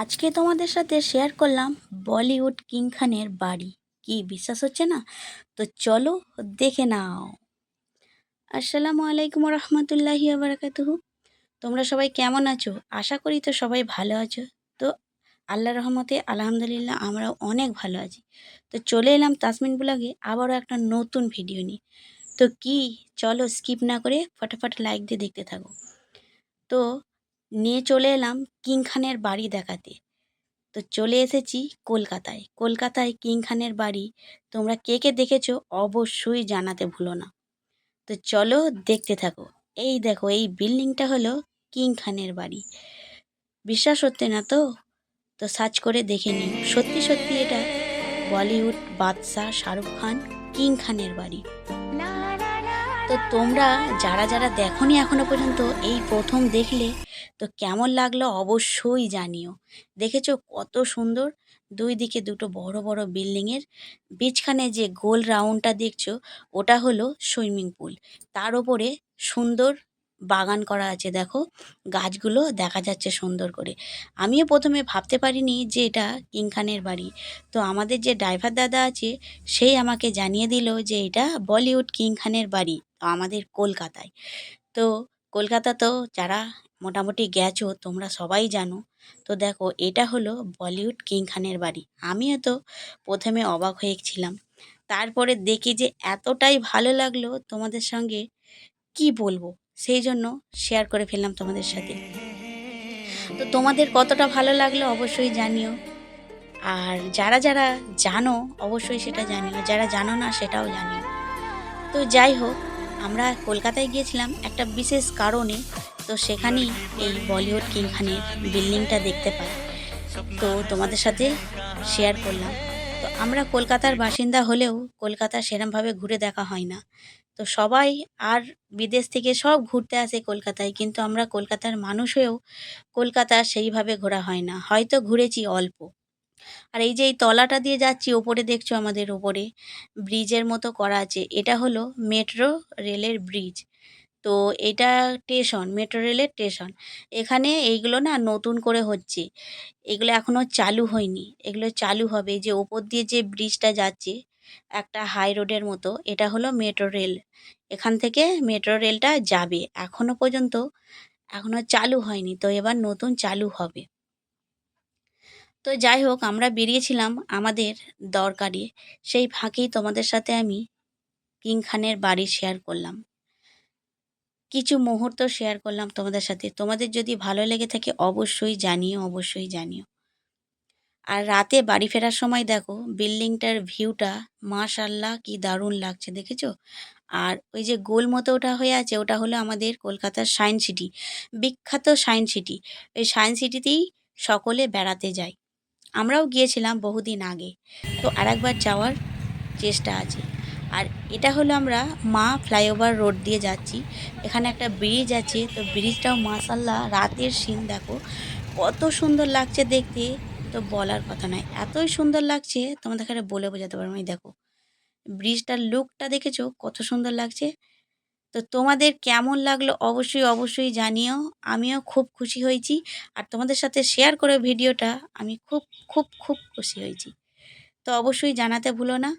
আজকে তোমাদের সাথে শেয়ার করলাম বলিউড কিং খানের বাড়ি। কি বিশ্বাস হচ্ছে না? তো চলো দেখে নাও। আসসালামু আলাইকুম রহমতুল্লাহি বারাকাতুহু তোমরা সবাই কেমন আছো? আশা করি তো সবাই ভালো আছো। তো আল্লাহ রহমতে, আলহামদুলিল্লাহ, আমরাও অনেক ভালো আছি। তো চলে এলাম তাসমিন ব্লগে আবারও একটা নতুন ভিডিও নিয়ে। তো কি? চলো স্কিপ না করে ফটাফট লাইক দিয়ে দেখতে থাকো। তো নিয়ে চলে এলাম কিং খানের বাড়ি দেখাতে। তো চলে এসেছি কলকাতায়। কলকাতায় কিং খানের বাড়ি তোমরা কে কে দেখেছ অবশ্যই জানাতে ভুলো না। তো চলো দেখতে থাকো। এই দেখো, এই বিল্ডিংটা হলো কিং খানের বাড়ি। বিশ্বাস হচ্ছে না তো? তো সার্চ করে দেখে নিও সত্যি সত্যি এটা বলিউড বাদশাহ শাহরুখ খান কিং খানের বাড়ি। তো তোমরা যারা যারা দেখোনি এখনও পর্যন্ত, এই প্রথম দেখলে তো কেমন লাগল অবশ্যই জানিও। দেখেছ কত সুন্দর? দুই দিকে দুটো বড় বড় বিল্ডিংয়ের বীজখানে যে গোল রাউন্ডটা দেখছ, ওটা হলো সুইমিং পুল। তার ওপরে সুন্দর বাগান করা আছে দেখো। গাছগুলো দেখা যাচ্ছে সুন্দর করে। আমিও প্রথমে ভাবতে পারিনি যে এটা কিংখানের বাড়ি। তো আমাদের যে ড্রাইভার দাদা আছে, সেই আমাকে জানিয়ে দিল যে এটা বলিউড কিং খানের বাড়ি আমাদের কলকাতায়। তো কলকাতা তো যারা মোটামুটি গেছো, তোমরা সবাই জানো। তো দেখো, এটা হলো বলিউড কিং খানের বাড়ি। আমিও তো প্রথমে অবাক হয়েছিলাম তারপরে দেখি যে এতটাই ভালো লাগল তোমাদের সঙ্গে, কি বলব? সেই জন্য শেয়ার করে ফেললাম তোমাদের সাথে। তো তোমাদের কতটা ভালো লাগল অবশ্যই জানিও। আর যারা যারা জানো, অবশ্যই সেটা জানিও। যারা জানো না, সেটাও জানিও। তো যাই হোক, আমরা কলকাতায় গিয়েছিলাম একটা বিশেষ কারণে। তো সেখানেই এই বলিউড কিংখানের বিল্ডিংটা দেখতে পাই। তো তোমাদের সাথে শেয়ার করলাম। তো আমরা কলকাতার বাসিন্দা হলেও কলকাতা সেরমভাবে ঘুরে দেখা হয় না। তো সবাই আর বিদেশ থেকে সব ঘুরতে আসে কলকাতায়, কিন্তু আমরা কলকাতার মানুষ হয়েও কলকাতা সেইভাবে ঘোরা হয় না। হয়তো ঘুরেছি অল্প। আর এই যে এই তলাটা দিয়ে যাচ্ছি, ওপরে দেখছ আমাদের ওপরে, ব্রিজের মতো করা আছে। এটা হলো মেট্রো রেলের ব্রিজ। তো এটা স্টেশন মেট্রো রেলের স্টেশন এখানে এইগুলো না নতুন করে হচ্ছে। এগুলো এখনও চালু হয়নি। এগুলো চালু হবে। যে ওপর দিয়ে যে ব্রিজটা যাচ্ছে, একটা হাই রোডের মতো, এটা হলো মেট্রো রেল এখান থেকে মেট্রো রেলটা যাবে। এখনও পর্যন্ত এখনও চালু হয়নি। তো এবার নতুন চালু হবে। তো যাই হোক, আমরা বেরিয়েছিলাম আমাদের দরকারে। সেই ফাঁকেই তোমাদের সাথে আমি কিং খানের বাড়ি শেয়ার করলাম। কিছু মুহূর্ত শেয়ার করলাম তোমাদের সাথে। তোমাদের যদি ভালো লেগে থাকে, অবশ্যই জানিও অবশ্যই জানিও। আর রাতে বাড়ি ফেরার সময় দেখো, বিল্ডিংটার ভিউটা মাশাল্লাহ কি দারুণ লাগছে, দেখেছ? আর ওই যে গোল মতো ওটা হয়ে আছে, ওটা হলো আমাদের কলকাতার সায়েন্স সিটি বিখ্যাত সায়েন্স সিটি ওই সায়েন্স সিটিতেই সকলে বেড়াতে যায়। আমরাও গিয়েছিলাম বহুদিন আগে। তো আরেকবার যাওয়ার চেষ্টা আছে। আর এটা হলো আমরা মা ফ্লাইওভার রোড দিয়ে যাচ্ছি। এখানে একটা ব্রিজ আছে, তো ব্রিজটাও মাসাল্লাহ রাতের সিন দেখো। কত সুন্দর লাগছে দেখতে, তো বলার কথা নয়। এতই সুন্দর লাগছে তোমাদের এখানে বলে বোঝাতে পারব না। দেখো ব্রিজটার লুকটা দেখেছ? কত সুন্দর লাগছে। তো তোমাদের কেমন লাগল অবশ্যই অবশ্যই জানিও। আমিও খুব খুশি হয়েছি। আর তোমাদের সাথে শেয়ার করে ভিডিওটা, আমি খুব খুব খুব খুশি হয়েছি। তো অবশ্যই জানাতে ভুলো না।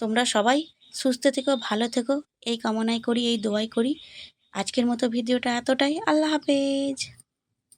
তোমরা সবাই সুস্থ থেকো, ভালো থেকো। এই কামনাই করি, এই দোয়াই করি। আজকের মতো ভিডিওটা এতটাই। আল্লাহ হাফেজ।